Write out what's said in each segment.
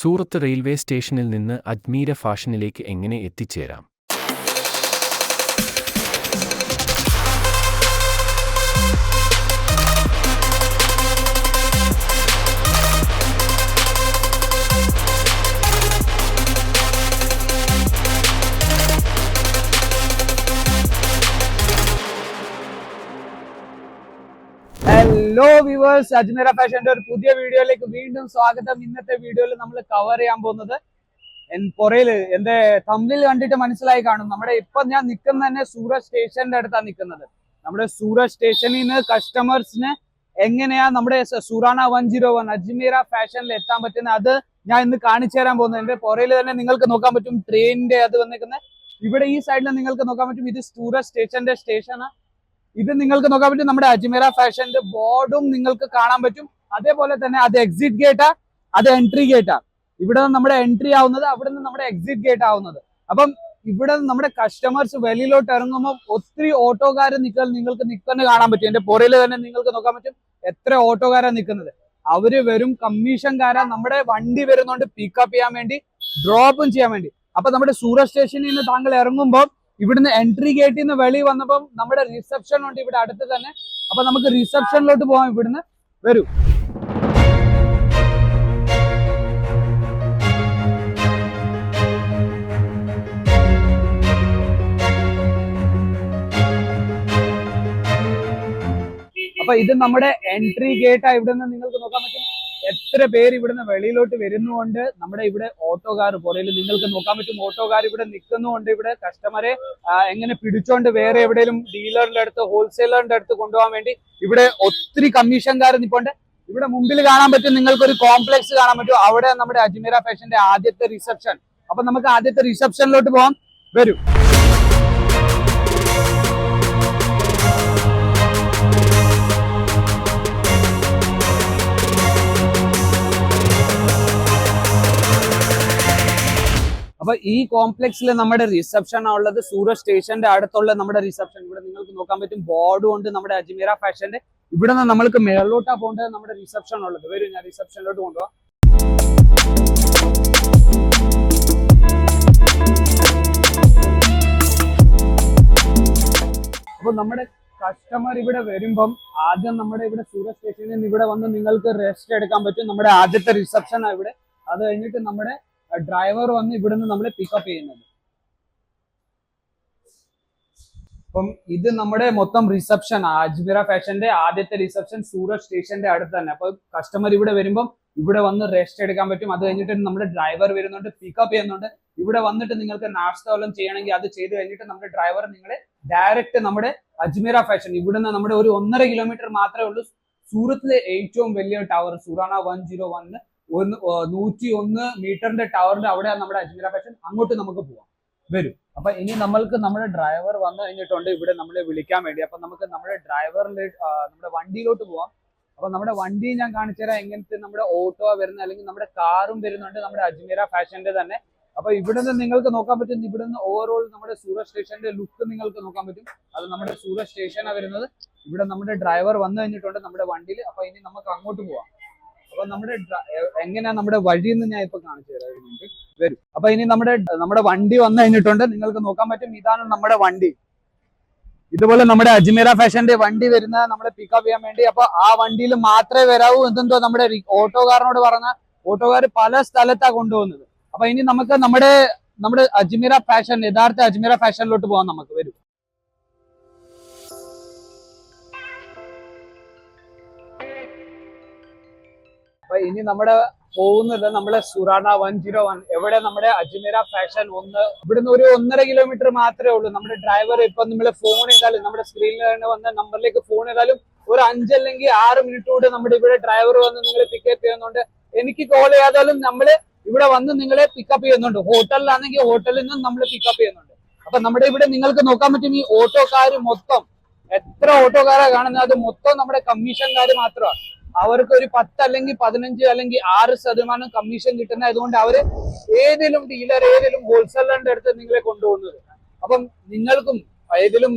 സൂറത്ത് railway സ്റ്റേഷനിൽ നിന്ന് അജ്മീര ഫാഷനിലേക്ക് എങ്ങനെ എത്തിച്ചേരാം? ഹലോ വ്യൂവേഴ്സ് അജ്മീറ ഫാഷന്റെ ഒരു പുതിയ വീഡിയോയിലേക്ക് വീണ്ടും സ്വാഗതം. ഇന്നത്തെ വീഡിയോയിൽ നമ്മൾ കവർ ചെയ്യാൻ പോകുന്നത് പുറയിൽ എന്റെ തമ്മിൽ കണ്ടിട്ട് മനസ്സിലായി കാണും. നമ്മുടെ ഇപ്പൊ ഞാൻ നിൽക്കുന്ന തന്നെ സൂറത്ത് സ്റ്റേഷന്റെ അടുത്താണ് നിൽക്കുന്നത്. നമ്മുടെ സൂറത്ത് സ്റ്റേഷനിൽ നിന്ന് കസ്റ്റമേഴ്സിന് എങ്ങനെയാ നമ്മുടെ Surana one zero one Ajmera ഫാഷനിൽ എത്താൻ പറ്റുന്ന അത് ഞാൻ ഇന്ന് കാണിച്ചു തരാൻ പോകുന്നത്. എന്റെ പുറയിൽ തന്നെ നിങ്ങൾക്ക് നോക്കാൻ പറ്റും ട്രെയിനിന്റെ അത് വന്നിരിക്കുന്നത്. ഇവിടെ ഈ സൈഡിൽ നിങ്ങൾക്ക് നോക്കാൻ പറ്റും. ഇത് സൂറത്ത് സ്റ്റേഷന്റെ സ്റ്റേഷനാണ് ഇത് നിങ്ങൾക്ക് നോക്കാൻ പറ്റും നമ്മുടെ അജ്മീറ ഫാഷന്റെ ബോർഡും നിങ്ങൾക്ക് കാണാൻ പറ്റും. അതേപോലെ തന്നെ അത് എക്സിറ്റ് ഗേറ്റാ അത് എൻട്രി ഗേറ്റാ ഇവിടെ നിന്ന് നമ്മുടെ എൻട്രി ആവുന്നത് അവിടെ നിന്ന് നമ്മുടെ എക്സിറ്റ് ഗേറ്റ് ആവുന്നത്. അപ്പം ഇവിടെ നമ്മുടെ കസ്റ്റമേഴ്സ് വെളിയിലോട്ട് ഇറങ്ങുമ്പോൾ ഒത്തിരി ഓട്ടോക്കാർ നിൽക്കാൻ നിങ്ങൾക്ക് നിൽക്കുന്നത് കാണാൻ പറ്റും. എന്റെ പുറയിൽ തന്നെ നിങ്ങൾക്ക് നോക്കാൻ പറ്റും എത്ര ഓട്ടോക്കാരാണ് നിൽക്കുന്നത്. അവർ വരും കമ്മീഷൻകാരാ നമ്മുടെ വണ്ടി വരുന്നോണ്ട് പിക്കപ്പ് ചെയ്യാൻ വേണ്ടി ഡ്രോപ്പും ചെയ്യാൻ വേണ്ടി. അപ്പൊ നമ്മുടെ സൂറത്ത് സ്റ്റേഷനിൽ നിന്ന് താങ്കൾ ഇറങ്ങുമ്പോൾ ഇവിടുന്ന് എൻട്രി ഗേറ്റിൽ നിന്ന് വെളി വന്നപ്പം നമ്മുടെ റിസപ്ഷൻ ഉണ്ട് ഇവിടെ അടുത്ത് തന്നെ. അപ്പൊ നമുക്ക് റിസപ്ഷനിലോട്ട് പോകാം ഇവിടുന്ന്. വരൂ. അപ്പൊ ഇത് നമ്മുടെ എൻട്രി ഗേറ്റ് ഗേറ്റാ നിന്ന് നിങ്ങൾക്ക് നോക്കാൻ പറ്റും. എത്ര പേര് ഇവിടുന്ന് വെളിയിലോട്ട് വരുന്നുകൊണ്ട് നമ്മുടെ ഇവിടെ ഓട്ടോകാർ പുറയിൽ നിങ്ങൾക്ക് നോക്കാൻ പറ്റും ഓട്ടോകാർ ഇവിടെ നിൽക്കുന്നുണ്ട് ഇവിടെ. കസ്റ്റമറെ എങ്ങനെ പിടിച്ചോണ്ട് വേറെ എവിടെയും ഡീലറിന്റെ അടുത്ത് ഹോൾസെയിലറിന്റെ അടുത്ത് കൊണ്ടുപോകാൻ വേണ്ടി ഇവിടെ ഒത്തിരി കമ്മീഷൻകാർ നിൽപ്പുണ്ട്. ഇവിടെ മുമ്പിൽ കാണാൻ പറ്റും നിങ്ങൾക്ക് ഒരു കോംപ്ലക്സ് കാണാൻ പറ്റും. അവിടെ നമ്മുടെ അജ്മീര ഫാഷന്റെ ആദ്യത്തെ റിസപ്ഷൻ അപ്പൊ നമുക്ക് ആദ്യത്തെ റിസപ്ഷനിലോട്ട് പോകാം വരൂ. അപ്പൊ ഈ കോംപ്ലക്സിൽ നമ്മുടെ റിസപ്ഷൻ ഉള്ളത് സൂറത്ത് സ്റ്റേഷന്റെ അടുത്തുള്ള നമ്മുടെ റിസപ്ഷൻ ഇവിടെ നിങ്ങൾക്ക് നോക്കാൻ പറ്റും ബോർഡ് കൊണ്ട് നമ്മുടെ അജ്മീറ ഫാഷന്റെ ഇവിടെ നിന്ന് നമ്മൾക്ക് മേളിലോട്ടാ പോകേണ്ടത് നമ്മുടെ റിസപ്ഷൻ ഉള്ളത്. വരും ഞാൻ റിസപ്ഷനിലോട്ട് കൊണ്ടുപോകാം അപ്പൊ നമ്മുടെ കസ്റ്റമർ ഇവിടെ വരുമ്പം ആദ്യം നമ്മുടെ ഇവിടെ സൂറത്ത് സ്റ്റേഷനിൽ നിന്ന് ഇവിടെ വന്ന് നിങ്ങൾക്ക് റെസ്റ്റ് എടുക്കാൻ പറ്റും. നമ്മുടെ ആദ്യത്തെ റിസപ്ഷൻ ഇവിടെ. അത് കഴിഞ്ഞിട്ട് നമ്മുടെ ഡ്രൈവർ വന്ന് ഇവിടുന്ന് നമ്മളെ പിക്കപ്പ് ചെയ്യുന്നത്. അപ്പം ഇത് നമ്മുടെ മൊത്തം റിസപ്ഷൻ അജ്മീറ ഫാഷന്റെ ആദ്യത്തെ റിസപ്ഷൻ സൂറത്ത് സ്റ്റേഷന്റെ അടുത്ത് തന്നെ. അപ്പൊ കസ്റ്റമർ ഇവിടെ വരുമ്പം ഇവിടെ വന്ന് റെസ്റ്റ് എടുക്കാൻ പറ്റും. അത് കഴിഞ്ഞിട്ട് നമ്മുടെ ഡ്രൈവർ വരുന്നുണ്ട് പിക്കപ്പ് ചെയ്യുന്നുണ്ട്. ഇവിടെ വന്നിട്ട് നിങ്ങൾക്ക് നാഷ്ട വല്ലതും ചെയ്യണമെങ്കിൽ അത് ചെയ്ത് കഴിഞ്ഞിട്ട് നമ്മുടെ ഡ്രൈവർ നിങ്ങളെ ഡയറക്റ്റ് നമ്മുടെ അജ്മീറ ഫാഷൻ ഇവിടുന്ന് നമ്മുടെ ഒരു ഒന്നര കിലോമീറ്റർ മാത്രമേ ഉള്ളൂ. സൂറത്തിലെ ഏറ്റവും വലിയ tower Surana one zero one ഒന്ന് നൂറ്റി ഒന്ന് മീറ്ററിന്റെ ടവറിന്റെ അവിടെയാണ് നമ്മുടെ അജ്മീര ഫാഷൻ അങ്ങോട്ട് നമുക്ക് പോവാം. വരും. അപ്പൊ ഇനി നമ്മൾക്ക് നമ്മുടെ ഡ്രൈവർ വന്നു കഴിഞ്ഞിട്ടുണ്ട്. ഇവിടെ നമ്മളെ വിളിക്കാൻ വേണ്ടി. അപ്പൊ നമുക്ക് നമ്മുടെ ഡ്രൈവറിന്റെ നമ്മുടെ വണ്ടിയിലോട്ട് പോവാം. അപ്പൊ നമ്മുടെ വണ്ടി ഞാൻ കാണിച്ചു തരാം. എങ്ങനത്തെ നമ്മുടെ ഓട്ടോ വരുന്ന അല്ലെങ്കിൽ നമ്മുടെ കാറും വരുന്നുണ്ട് നമ്മുടെ അജ്മീര ഫാഷന്റെ തന്നെ. അപ്പൊ ഇവിടുന്ന് നിങ്ങൾക്ക് നോക്കാൻ പറ്റും. ഇവിടുന്ന് ഓവറോൾ നമ്മുടെ സൂറത്ത് സ്റ്റേഷന്റെ ലുക്ക് നിങ്ങൾക്ക് നോക്കാൻ പറ്റും. അത് നമ്മുടെ സൂറത്ത് സ്റ്റേഷനാണ് വരുന്നത്. ഇവിടെ നമ്മുടെ ഡ്രൈവർ വന്നു കഴിഞ്ഞിട്ടുണ്ട് നമ്മുടെ വണ്ടിയിൽ അപ്പൊ ഇനി നമുക്ക് അങ്ങോട്ട് പോവാം. അപ്പൊ നമ്മുടെ എങ്ങനെയാ നമ്മുടെ വഴി എന്ന് ഞാൻ ഇപ്പൊ കാണിച്ചു തരാം വരും. അപ്പൊ ഇനി നമ്മുടെ നമ്മുടെ വണ്ടി വന്നു കഴിഞ്ഞിട്ടുണ്ട്. നിങ്ങൾക്ക് നോക്കാൻ പറ്റും ഇതാണ് നമ്മുടെ വണ്ടി. ഇതുപോലെ നമ്മുടെ അജ്മീറ ഫാഷന്റെ വണ്ടി വരുന്ന നമ്മളെ പിക്കപ്പ് ചെയ്യാൻ വേണ്ടി. അപ്പൊ ആ വണ്ടിയിൽ മാത്രമേ വരാവൂ എന്തെന്തോ നമ്മുടെ ഓട്ടോകാരനോട് പറഞ്ഞ ഓട്ടോകാർ പല സ്ഥലത്താ കൊണ്ടുപോകുന്നത്. അപ്പൊ ഇനി നമുക്ക് നമ്മുടെ നമ്മുടെ അജ്മീറ ഫാഷൻ യഥാർത്ഥ അജ്മീറ ഫാഷനിലോട്ട് പോകാൻ നമുക്ക്. വരും. അപ്പൊ ഇനി നമ്മുടെ പോകുന്നത് നമ്മുടെ സുറാണ വൺ ജീറോ വൺ. എവിടെ നമ്മുടെ അജ്മീര ഫാഷൻ ഒന്ന് ഇവിടുന്ന് ഒരു ഒന്നര കിലോമീറ്റർ മാത്രമേ ഉള്ളൂ. നമ്മുടെ ഡ്രൈവർ ഇപ്പൊ നമ്മൾ ഫോൺ ചെയ്താലും നമ്മുടെ സ്ക്രീനിൽ തന്നെ വന്ന നമ്പറിലേക്ക് ഫോൺ ചെയ്താലും ഒരു അഞ്ചല്ലെങ്കിൽ ആറ് മിനിറ്റ് കൂടെ നമ്മുടെ ഇവിടെ ഡ്രൈവർ വന്ന് നിങ്ങളെ പിക്കപ്പ് ചെയ്യുന്നുണ്ട്. എനിക്ക് കോൾ ചെയ്താലും നമ്മൾ ഇവിടെ വന്ന് നിങ്ങളെ പിക്കപ്പ് ചെയ്യുന്നുണ്ട്. ഹോട്ടലിലാണെങ്കിൽ ഹോട്ടലിൽ നിന്നും നമ്മൾ പിക്കപ്പ് ചെയ്യുന്നുണ്ട്. അപ്പൊ നമ്മുടെ ഇവിടെ നിങ്ങൾക്ക് നോക്കാൻ പറ്റും ഈ ഓട്ടോക്കാർ മൊത്തം. എത്ര ഓട്ടോക്കാരാ കാണുന്നത്? അത് മൊത്തം നമ്മുടെ കമ്മീഷൻകാർ മാത്രമാണ്. അവർക്ക് ഒരു പത്ത് അല്ലെങ്കിൽ പതിനഞ്ച് അല്ലെങ്കിൽ ആറ് ശതമാനം കമ്മീഷൻ കിട്ടുന്ന അതുകൊണ്ട് അവർ ഏതിലും ഡീലർ ഏതിലും ഹോൾസെല്ലറിന്റെ അടുത്ത് നിങ്ങളെ കൊണ്ടുപോകുന്നത്. അപ്പം നിങ്ങൾക്കും ഏതിലും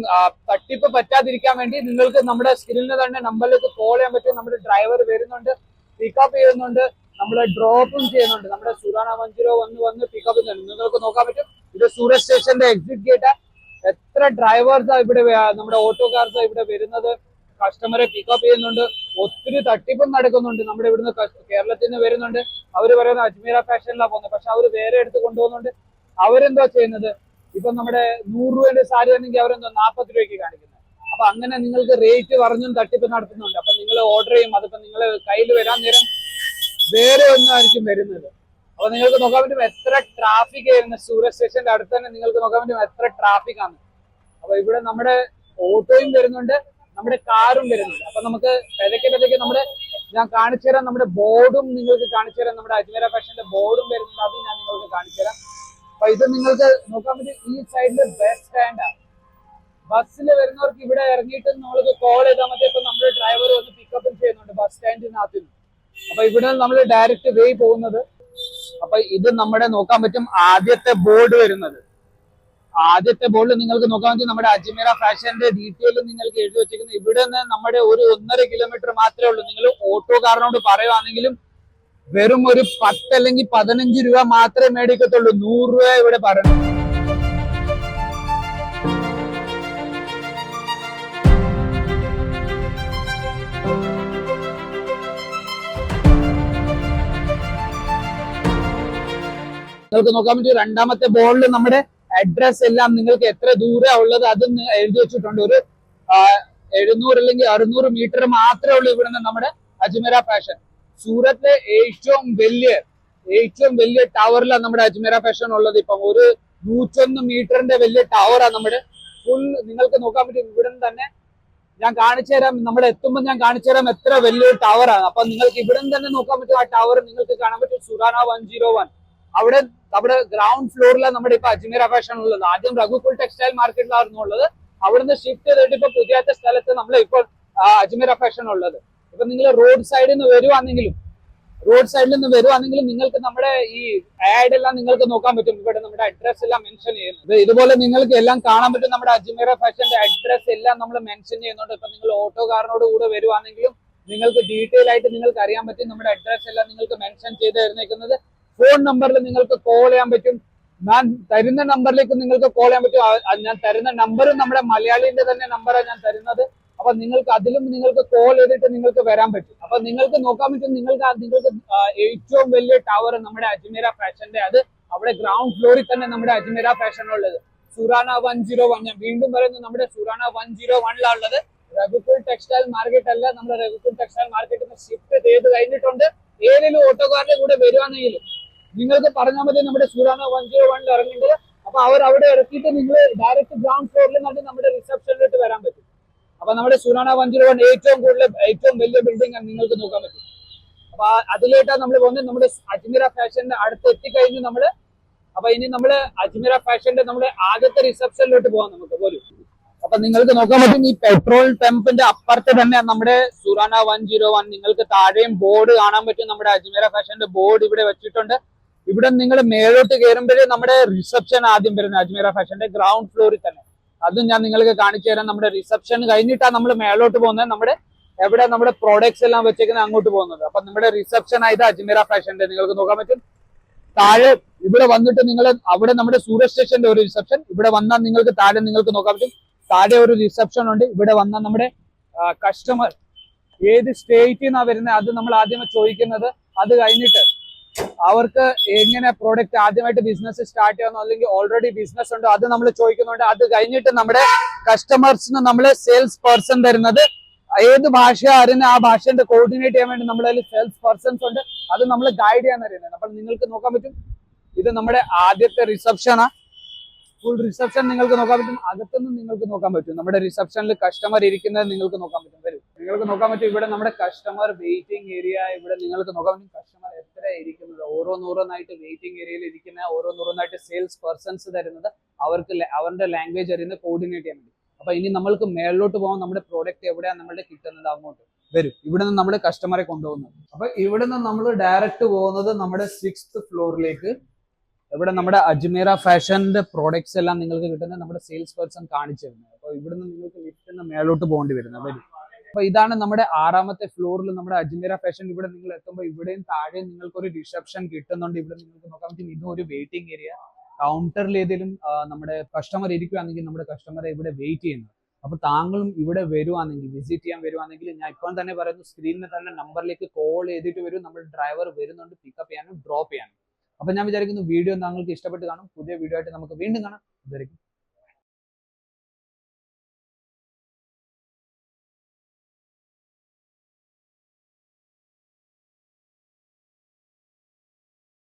തട്ടിപ്പ് പറ്റാതിരിക്കാൻ വേണ്ടി നിങ്ങൾക്ക് നമ്മുടെ സ്ക്രീനിൽ തന്നെ നമ്പറിലേക്ക് കോൾ ചെയ്യാൻ പറ്റും. നമ്മുടെ ഡ്രൈവർ വരുന്നുണ്ട് പിക്കപ്പ് ചെയ്യുന്നുണ്ട് നമ്മളെ ഡ്രോപ്പും ചെയ്യുന്നുണ്ട്. നമ്മുടെ സുരാണ സീറോ വന്ന് വന്ന് പിക്കപ്പ് ചെയ്യുന്നുണ്ട്. നിങ്ങൾക്ക് നോക്കാൻ പറ്റും. ഇത് സൂരത് സ്റ്റേഷന്റെ എക്സിറ്റ് ഗേറ്റ് എത്ര ഡ്രൈവേഴ്സാണ് ഇവിടെ നമ്മുടെ നമ്മുടെ ഓട്ടോക്കാർസാ ഇവിടെ വരുന്നത്? കസ്റ്റമറെ പിക്കപ്പ് ചെയ്യുന്നുണ്ട്. ഒത്തിരി തട്ടിപ്പും നടക്കുന്നുണ്ട്. നമ്മുടെ ഇവിടുന്ന് കേരളത്തിൽ നിന്ന് വരുന്നുണ്ട്. അവർ പറയുന്നത് അജ്മീര ഫാഷനിലാണ് പോകുന്നത്. പക്ഷെ അവർ വേറെ എടുത്ത് കൊണ്ടുപോകുന്നുണ്ട്. അവരെന്തോ ചെയ്യുന്നത്? ഇപ്പൊ നമ്മുടെ നൂറ് രൂപയുടെ സാരി ആണെങ്കിൽ അവരെന്തോ നാൽപ്പത് രൂപയ്ക്ക് കാണിക്കുന്നത്. അപ്പൊ അങ്ങനെ നിങ്ങൾക്ക് റേറ്റ് പറഞ്ഞും തട്ടിപ്പ് നടത്തുന്നുണ്ട്. അപ്പൊ നിങ്ങൾ ഓർഡർ ചെയ്യും. അതിപ്പോ നിങ്ങൾ കയ്യിൽ വരാൻ നേരം വേറെ ഒന്നായിരിക്കും വരുന്നത്. അപ്പൊ നിങ്ങൾക്ക് നോക്കാൻ പറ്റും എത്ര ട്രാഫിക് ആയിരുന്നു. സൂരജ് സ്റ്റേഷന്റെ അടുത്ത് തന്നെ നിങ്ങൾക്ക് നോക്കാൻ പറ്റും എത്ര ട്രാഫിക് ആണ്. അപ്പൊ ഇവിടെ നമ്മുടെ ഓട്ടോയും വരുന്നുണ്ട്. നമ്മുടെ കാറും വരുന്നുണ്ട്. അപ്പൊ നമുക്ക് പതുക്കെ പതുക്കെ നമ്മുടെ ഞാൻ കാണിച്ചു തരാം. നമ്മുടെ ബോർഡും നിങ്ങൾക്ക് കാണിച്ചു തരാം. നമ്മുടെ അജ്മീര ഫാഷന്റെ ബോർഡും വരുന്നുണ്ട്. അതും ഞാൻ നിങ്ങൾക്ക് കാണിച്ചു തരാം. അപ്പൊ ഇത് നിങ്ങൾക്ക് നോക്കാൻ പറ്റും. ഈ സൈഡിൽ ബസ് സ്റ്റാൻഡാണ് ബസ്സിൽ വരുന്നവർക്ക് ഇവിടെ ഇറങ്ങിയിട്ട് നമ്മൾക്ക് കോൾ ചെയ്താൽ മതി. ഇപ്പൊ നമ്മുടെ ഡ്രൈവർ വന്ന് പിക്കപ്പും ചെയ്യുന്നുണ്ട് ബസ് സ്റ്റാൻഡിനകത്ത്. അപ്പൊ ഇവിടെ നമ്മൾ ഡയറക്റ്റ് വേ പോകുന്നത്. അപ്പൊ ഇത് നമ്മുടെ നോക്കാൻ പറ്റും ആദ്യത്തെ ബോർഡ് വരുന്നത്. ആദ്യത്തെ ബോർഡിൽ നിങ്ങൾക്ക് നോക്കാൻ വെച്ചാൽ നമ്മുടെ അജ്മീറ ഫാഷന്റെ ഡീറ്റെയിൽ നിങ്ങൾക്ക് എഴുതി വെച്ചിരിക്കുന്നത് ഇവിടെ നിന്ന് നമ്മുടെ ഒരു ഒന്നര കിലോമീറ്റർ മാത്രമേ ഉള്ളൂ. നിങ്ങൾ ഓട്ടോക്കാരനോട് പറയുവാണെങ്കിലും വെറും ഒരു പത്ത് അല്ലെങ്കിൽ പതിനഞ്ച് രൂപ മാത്രമേ മേടിക്കത്തുള്ളൂ. നൂറ് രൂപ ഇവിടെ പറയണം നിങ്ങൾക്ക് നോക്കാൻ പറ്റും രണ്ടാമത്തെ ബോളിൽ നമ്മുടെ അഡ്രസ് എല്ലാം നിങ്ങൾക്ക് എത്ര ദൂരം ഉള്ളത് അത് എഴുതി വെച്ചിട്ടുണ്ട്. ഒരു എഴുന്നൂറ് അല്ലെങ്കിൽ അറുന്നൂറ് മീറ്റർ മാത്രമേ ഉള്ളൂ ഇവിടുന്ന് നമ്മുടെ അജ്മീര ഫാഷൻ സൂറത്തിലെ ഏറ്റവും വലിയ ഏറ്റവും വലിയ ടവറിലാണ് നമ്മുടെ അജ്മീര ഫാഷൻ ഉള്ളത്. ഇപ്പം ഒരു നൂറ്റൊന്ന് മീറ്ററിന്റെ വലിയ ടവറാണ് നമ്മുടെ ഫുൾ നിങ്ങൾക്ക് നോക്കാൻ പറ്റും. ഇവിടുന്ന് തന്നെ ഞാൻ കാണിച്ചു തരാം. നമ്മൾ എത്തുമ്പോൾ ഞാൻ കാണിച്ചു തരാം എത്ര വലിയൊരു ടവറാണ് അപ്പൊ നിങ്ങൾക്ക് ഇവിടുന്ന് തന്നെ നോക്കാൻ പറ്റും. ആ ടവർ നിങ്ങൾക്ക് കാണാൻ പറ്റും. സുറാന വൺ അവിടെ നമ്മുടെ ഗ്രൗണ്ട് ഫ്ലോറിലാണ് നമ്മുടെ ഇപ്പൊ അജ്മീർ ഫാഷൻ ഉള്ളത് ആദ്യം രഘുകുൽ ടെക്സ്റ്റൈൽ മാർക്കറ്റിലായിരുന്നു ഉള്ളത്. അവിടുന്ന് ഷിഫ്റ്റ് ചെയ്തിട്ട് ഇപ്പൊ പുതിയാത്ത സ്ഥലത്ത് നമ്മൾ ഇപ്പോൾ അജ്മീർ ഫാഷൻ ഉള്ളത് ഇപ്പൊ നിങ്ങൾ റോഡ് സൈഡിൽ നിന്ന് വരുവാണെങ്കിലും റോഡ് സൈഡിൽ നിന്ന് വരുവാണെങ്കിലും നിങ്ങൾക്ക് നമ്മുടെ ഈ ആഡ് എല്ലാം നിങ്ങൾക്ക് നോക്കാൻ പറ്റും. ഇവിടെ നമ്മുടെ അഡ്രസ് എല്ലാം മെൻഷൻ ചെയ്യുന്നത്. ഇതുപോലെ നിങ്ങൾക്ക് എല്ലാം കാണാൻ പറ്റും. നമ്മുടെ അജ്മീർ ഫാഷന്റെ അഡ്രസ് എല്ലാം നമ്മൾ മെൻഷൻ ചെയ്യുന്നുണ്ട്. ഇപ്പൊ നിങ്ങൾ ഓട്ടോക്കാരനോട് കൂടെ വരുവാണെങ്കിലും നിങ്ങൾക്ക് ഡീറ്റെയിൽ ആയിട്ട് നിങ്ങൾക്ക് അറിയാൻ പറ്റും. നമ്മുടെ അഡ്രസ് എല്ലാം നിങ്ങൾക്ക് മെൻഷൻ ചെയ്ത് തരുന്നേക്കുന്നത്. ഫോൺ നമ്പറിൽ നിങ്ങൾക്ക് കോൾ ചെയ്യാൻ പറ്റും. ഞാൻ തരുന്ന നമ്പറിലേക്ക് നിങ്ങൾക്ക് കോൾ ചെയ്യാൻ പറ്റും. ഞാൻ തരുന്ന നമ്പറും നമ്മുടെ മലയാളിന്റെ തന്നെ നമ്പറാണ് ഞാൻ തരുന്നത്. അപ്പൊ നിങ്ങൾക്ക് അതിലും നിങ്ങൾക്ക് കോൾ ചെയ്തിട്ട് നിങ്ങൾക്ക് വരാൻ പറ്റും. അപ്പൊ നിങ്ങൾക്ക് നോക്കാൻ പറ്റും നിങ്ങൾക്ക് നിങ്ങൾക്ക് ഏറ്റവും വലിയ ടവർ നമ്മുടെ അജ്മീര ഫാഷന്റെ അത് അവിടെ ഗ്രൗണ്ട് ഫ്ലോറിൽ തന്നെ നമ്മുടെ അജ്മീര ഫാഷൻ ഉള്ളത്. സുറാന വൺ സീറോ വൺ ഞാൻ വീണ്ടും പറയുന്നു നമ്മുടെ സുറാന വൺ സീറോ വണ്ണിലുള്ളത് രഘുകുൽ ടെക്സ്റ്റൈൽ മാർക്കറ്റ് അല്ല നമ്മുടെ റഗുക്കുൾ ടെക്സ്റ്റൈൽ മാർക്കറ്റിൽ ഷിഫ്റ്റ് ചെയ്ത് കഴിഞ്ഞിട്ടുണ്ട്. ഏതെങ്കിലും ഓട്ടോക്കാരുടെ കൂടെ വരുവാണെങ്കിലും നിങ്ങൾക്ക് പറഞ്ഞാൽ മതി നമ്മുടെ സുരാന വൺ സീറോ വണ്ണിൽ ഇറങ്ങേണ്ടത് അപ്പൊ അവർ അവിടെ ഇറക്കിയിട്ട് നിങ്ങൾ ഡയറക്റ്റ് ഗ്രൗണ്ട് ഫ്ലോറിൽ നിന്നിട്ട് നമ്മുടെ റിസപ്ഷനിലോട്ട് വരാൻ പറ്റും. അപ്പൊ നമ്മുടെ സുരാന വൺ സീറോ വൺ ഏറ്റവും കൂടുതൽ ഏറ്റവും വലിയ ബിൽഡിംഗ് നിങ്ങൾക്ക് നോക്കാൻ പറ്റും. അപ്പൊ അതിലേട്ടാണ് നമ്മൾ പോകുന്നത്. നമ്മുടെ അജ്മീര ഫാഷന്റെ അടുത്ത് എത്തിക്കഴിഞ്ഞ് നമ്മൾ അപ്പൊ ഇനി നമ്മൾ അജ്മീര ഫാഷന്റെ നമ്മുടെ ആദ്യത്തെ റിസപ്ഷനിലോട്ട് പോകാം നമുക്ക് പോലും. അപ്പൊ നിങ്ങൾക്ക് നോക്കാൻ പറ്റും ഈ പെട്രോൾ പമ്പിന്റെ അപ്പുറത്ത് തന്നെ നമ്മുടെ സുറാന വൺ സീറോ വൺ നിങ്ങൾക്ക് താഴെയും ബോർഡ് കാണാൻ പറ്റും. നമ്മുടെ അജ്മീര ഫാഷന്റെ ബോർഡ് ഇവിടെ വെച്ചിട്ടുണ്ട്. ഇവിടെ നിങ്ങൾ മേലോട്ട് കയറുമ്പോഴേ നമ്മുടെ റിസപ്ഷൻ ആദ്യം വരുന്നത് അജ്മീറ ഫാഷന്റെ ഗ്രൗണ്ട് ഫ്ലോറിൽ തന്നെ. അതും ഞാൻ നിങ്ങൾക്ക് കാണിച്ചു തരാം. നമ്മുടെ റിസപ്ഷൻ കഴിഞ്ഞിട്ടാണ് നമ്മൾ മേലോട്ട് പോകുന്നത്. നമ്മുടെ എവിടെ നമ്മുടെ പ്രോഡക്ട്സ് എല്ലാം വെച്ചേക്കുന്നത് അങ്ങോട്ട് പോകുന്നത്. അപ്പൊ നമ്മുടെ റിസപ്ഷൻ ആയത് അജ്മീറ ഫാഷന്റെ. നിങ്ങൾക്ക് നോക്കാൻ പറ്റും. താഴെ ഇവിടെ വന്നിട്ട് നിങ്ങൾ അവിടെ നമ്മുടെ സൂര്യ സ്റ്റേഷന്റെ ഒരു റിസപ്ഷൻ ഇവിടെ വന്നാൽ നിങ്ങൾക്ക് താഴെ നിങ്ങൾക്ക് നോക്കാൻ പറ്റും. താഴെ ഒരു റിസപ്ഷൻ ഉണ്ട്. ഇവിടെ വന്നാൽ നമ്മുടെ കസ്റ്റമർ ഏത് സ്റ്റേറ്റിൽ നിന്നാണ് വരുന്നത് അത് നമ്മൾ ആദ്യമേ ചോദിക്കുന്നത്. അത് കഴിഞ്ഞിട്ട് അവർക്ക് എങ്ങനെ പ്രോഡക്റ്റ് ആദ്യമായിട്ട് ബിസിനസ് സ്റ്റാർട്ട് ചെയ്യണോ അല്ലെങ്കിൽ ഓൾറെഡി ബിസിനസ് ഉണ്ടോ അത് നമ്മൾ ചോദിക്കുന്നുണ്ട് അത് കഴിഞ്ഞിട്ട് നമ്മുടെ കസ്റ്റമേഴ്സിന് നമ്മൾ സെയിൽസ് പേഴ്സൺ തരുന്നത്. ഏത് ഭാഷ അറിയുന്ന ആ ഭാഷന്റെ കോർഡിനേറ്റ് ചെയ്യാൻ വേണ്ടി നമ്മുടെ സെയിൽസ് പേഴ്സൺസ് ഉണ്ട്. അത് നമ്മൾ ഗൈഡ് ചെയ്യാൻ അറിയുന്നത്. അപ്പോൾ നിങ്ങൾക്ക് നോക്കാൻ പറ്റും. ഇത് നമ്മുടെ ആദ്യത്തെ റിസപ്ഷനാ ഫുൾ റിസപ്ഷൻ നിങ്ങൾക്ക് നോക്കാൻ പറ്റും. അകത്തുനിന്ന് നിങ്ങൾക്ക് നോക്കാൻ പറ്റും. നമ്മുടെ റിസപ്ഷനിൽ കസ്റ്റമർ ഇരിക്കുന്നത് നിങ്ങൾക്ക് നോക്കാൻ പറ്റും. വരും. നിങ്ങൾക്ക് നോക്കാൻ പറ്റും ഇവിടെ നമ്മുടെ കസ്റ്റമർ വെയിറ്റിംഗ് ഏരിയ ഇവിടെ നിങ്ങൾക്ക് നോക്കാൻ പറ്റും കസ്റ്റമർ എത്ര ഇരിക്കുന്നത് ഓരോന്നോരോന്നായിട്ട് വെയിറ്റിംഗ് ഏരിയയിൽ ഇരിക്കുന്ന ഓരോന്നോരോന്നായിട്ട് സെയിൽസ് പേഴ്സൺസ് തരുന്നത് അവർക്ക് അവരുടെ ലാംഗ്വേജ് അറിയുന്ന കോർഡിനേറ്റ് ചെയ്യാൻ പറ്റും അപ്പൊ ഇനി നമ്മൾക്ക് മേളിലോട്ട് പോകാൻ നമ്മുടെ പ്രോഡക്റ്റ് എവിടെയാണ് നമ്മുടെ കിട്ടുന്നത് അങ്ങോട്ട് വരും. ഇവിടെ നിന്ന് നമ്മൾ കസ്റ്റമറെ കൊണ്ടുപോകുന്നത്. അപ്പൊ ഇവിടെ നിന്ന് നമ്മൾ ഡയറക്റ്റ് പോകുന്നത് നമ്മുടെ സിക്സ്ത് ഫ്ലോറിലേക്ക് ഇവിടെ നമ്മുടെ അജ്മീറ ഫാഷന്റെ പ്രോഡക്ട്സ് എല്ലാം നിങ്ങൾക്ക് കിട്ടുന്നത് നമ്മുടെ സെയിൽസ് പേഴ്സൺ കാണിച്ചു തരുന്നത് അപ്പൊ ഇവിടുന്ന് നിങ്ങൾക്ക് ലിഫ്റ്റിന് മേലോട്ട് പോകേണ്ടി വരുന്നത്. വരും. അപ്പൊ ഇതാണ് നമ്മുടെ ആറാമത്തെ ഫ്ലോറിൽ നമ്മുടെ അജ്മീര ഫാഷൻ ഇവിടെ നിങ്ങൾ എത്തുമ്പോൾ ഇവിടെയും താഴെ നിങ്ങൾക്ക് ഒരു റിസപ്ഷൻ കിട്ടുന്നുണ്ട്. ഇവിടെ നിങ്ങൾക്ക് നോക്കാൻ പറ്റും ഇതും ഒരു വെയിറ്റിംഗ് ഏരിയ കൗണ്ടറിൽ ഏതെങ്കിലും നമ്മുടെ കസ്റ്റമർ ഇരിക്കുകയാണെങ്കിൽ നമ്മുടെ കസ്റ്റമറെ ഇവിടെ വെയിറ്റ് ചെയ്യുന്നു. അപ്പൊ താങ്കളും ഇവിടെ വരുവാണെങ്കിൽ വിസിറ്റ് ചെയ്യാൻ വരുവാണെങ്കിൽ ഞാൻ ഇപ്പോൾ തന്നെ പറയുന്നു സ്ക്രീനിൽ തന്നെ നമ്പറിലേക്ക് കോൾ ചെയ്തിട്ട് വരും. നമ്മുടെ ഡ്രൈവർ വരുന്നുണ്ട് പിക്കപ്പ് ചെയ്യാനും ഡ്രോപ്പ് ചെയ്യാനും. അപ്പൊ ഞാൻ വിചാരിക്കുന്നു വീഡിയോ താങ്കൾക്ക് ഇഷ്ടപ്പെട്ട് കാണും. പുതിയ വീഡിയോ ആയിട്ട് നമുക്ക് വീണ്ടും കാണാം. ഇതുവരെയും